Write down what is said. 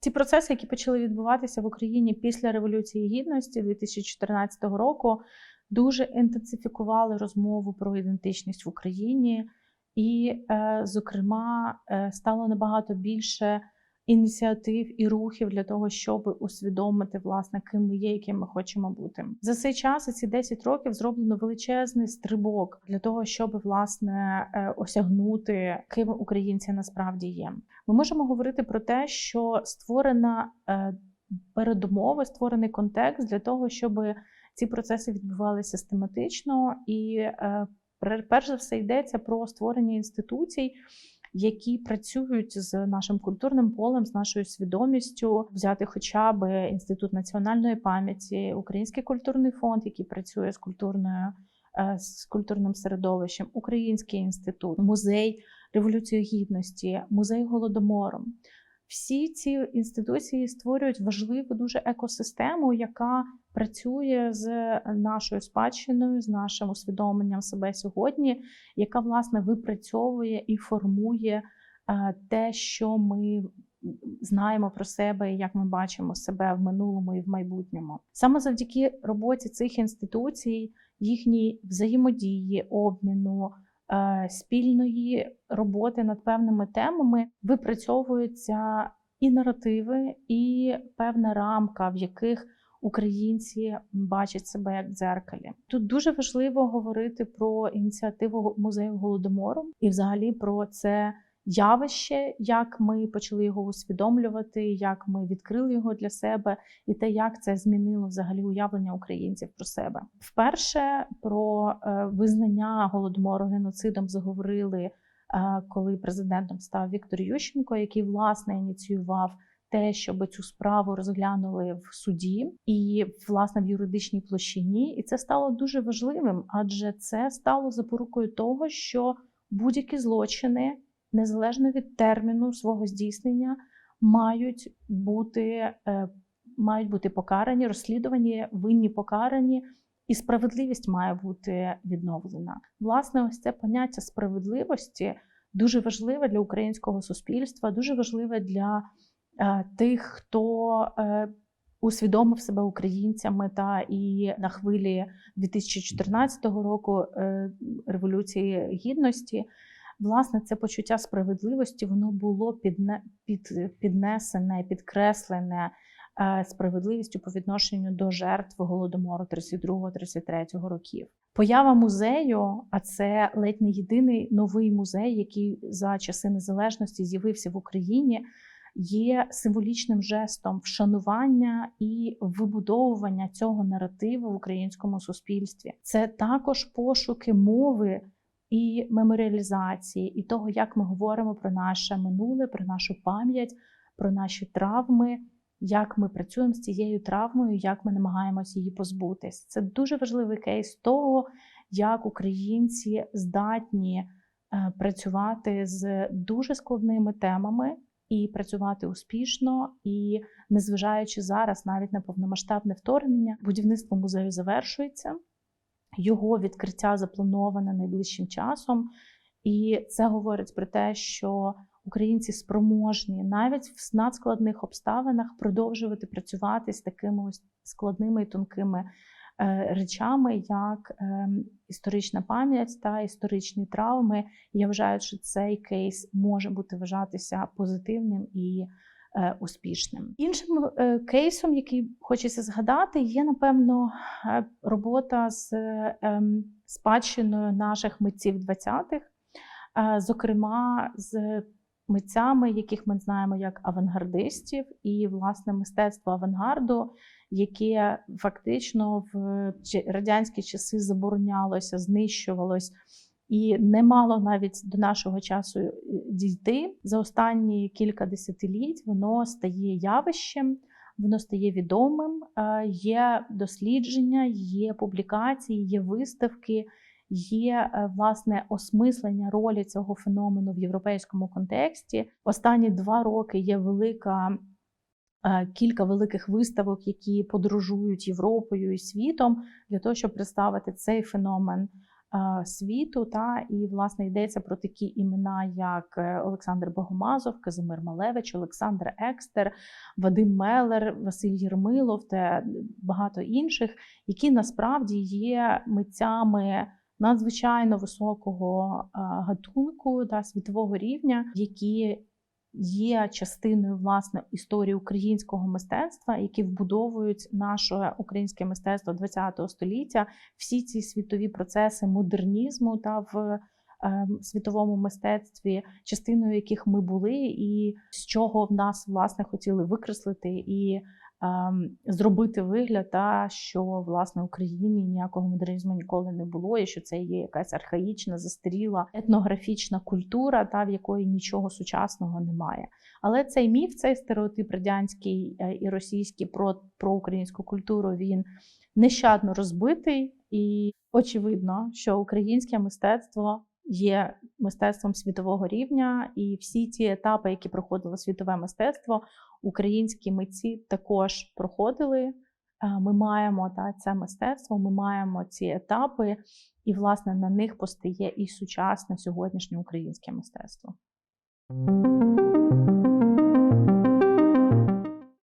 Ці процеси, які почали відбуватися в Україні після Революції Гідності 2014 року, дуже інтенсифікували розмову про ідентичність в Україні, і, е, зокрема, е, стало набагато більше ініціатив і рухів для того, щоб усвідомити, власне, ким ми є, яким ми хочемо бути. За цей час, ці 10 років, зроблено величезний стрибок для того, щоб власне е, осягнути, ким українці насправді є. Ми можемо говорити про те, що створена передумови, створений контекст для того, щоб ці процеси відбувалися систематично і перш за все йдеться про створення інституцій, які працюють з нашим культурним полем, з нашою свідомістю, взяти хоча б інститут національної пам'яті, Український культурний фонд, який працює з культурною. Е, з культурним середовищем, Український інститут, музей Революції Гідності, музей Голодомору. Всі ці інституції створюють важливу дуже екосистему, яка працює з нашою спадщиною, з нашим усвідомленням себе сьогодні, яка власне випрацьовує і формує е, те, що ми знаємо про себе і як ми бачимо себе в минулому і в майбутньому. Саме завдяки роботі цих інституцій, їхній взаємодії, обміну. Е, спільної роботи над певними темами випрацьовуються і наративи, і певна рамка, в яких українці бачать себе як дзеркалі. Тут дуже важливо говорити про ініціативу музею голодомору і, взагалі, про це явище, як ми почали його усвідомлювати, як ми відкрили його для себе, і те, як це змінило взагалі уявлення українців про себе. Вперше про е, визнання голодомору геноцидом заговорили, е, коли президентом став Віктор Ющенко, який власне ініціював. Те, щоб цю справу розглянули в суді і власне в юридичній площині, і це стало дуже важливим, адже це стало запорукою того, що будь-які злочини, незалежно від терміну свого здійснення, мають бути е, мають бути покарані, розслідувані, винні покарані, і справедливість має бути відновлена. Власне, ось це поняття справедливості дуже важливе для українського суспільства, дуже важливе для е, тих, хто е, усвідомив себе українцями та і на хвилі 2014 року революції гідності. Власне, це почуття справедливості воно було підне, під, піднесене, підкреслене е, справедливістю по відношенню до жертв голодомору 32-33 років. Поява музею, а це ледь не єдиний новий музей, який за часи незалежності з'явився в Україні. Є символічним жестом вшанування і вибудовування цього наративу в українському суспільстві. Це також пошуки мови і меморіалізації, і того, як ми говоримо про наше минуле, про нашу пам'ять, про наші травми, як ми працюємо з цією травмою, як ми намагаємося її позбутись. Це дуже важливий кейс того, як українці здатні е, працювати з дуже складними темами. І працювати успішно, і незважаючи зараз навіть на повномасштабне вторгнення, будівництво музею завершується. Його відкриття заплановане найближчим часом, і це говорить про те, що українці спроможні навіть в надскладних обставинах продовжувати працювати з такими ось складними і тонкими е, речами, як е, історична пам'ять та історичні травми. Я вважаю, що цей кейс може бути вважатися позитивним і успішним. Іншим е, кейсом, який хочеться згадати, є напевно е, робота з ем, спадщиною наших митців 20-х, зокрема з митцями, яких ми знаємо як авангардистів, і власне мистецтво авангарду, яке фактично в радянські часи заборонялося, знищувалось і не мало навіть до нашого часу е, дійти за останні кілька десятиліть. Воно стає явищем, воно стає відомим. Є дослідження, є публікації, є виставки. Є е, власне осмислення ролі цього феномену в європейському контексті. Останні два роки є велика е, кілька великих виставок, які подорожують Європою і світом для того, щоб представити цей феномен е, світу. Та і власне йдеться про такі імена, як е, Олександр Богомазов, Казимир Малевич, Олександр Екстер, Вадим Мелер, Василь Єрмилов та багато інших, які насправді є митцями. Надзвичайно високого е, гатунку та світового рівня, які є частиною власне історії українського мистецтва, які вбудовують наше українське мистецтво ХХ століття, всі ці світові процеси модернізму та в е, світовому мистецтві, частиною яких ми були, і з чого в нас власне хотіли викреслити і ем, зробити вигляд, та що власне в Україні ніякого модернізму ніколи не було, і що це є якась архаїчна, застаріла етнографічна культура, та в якої нічого сучасного немає. Але цей міф, цей стереотип радянський е, і російський про, про українську культуру, він нещадно розбитий, і очевидно, що українське мистецтво. Є мистецтвом світового рівня, і всі ці етапи, які проходило світове мистецтво, українські митці також проходили. Е, Ми маємо та, це мистецтво, ми маємо ці етапи, і, власне, на них постає і сучасне сьогоднішнє українське мистецтво.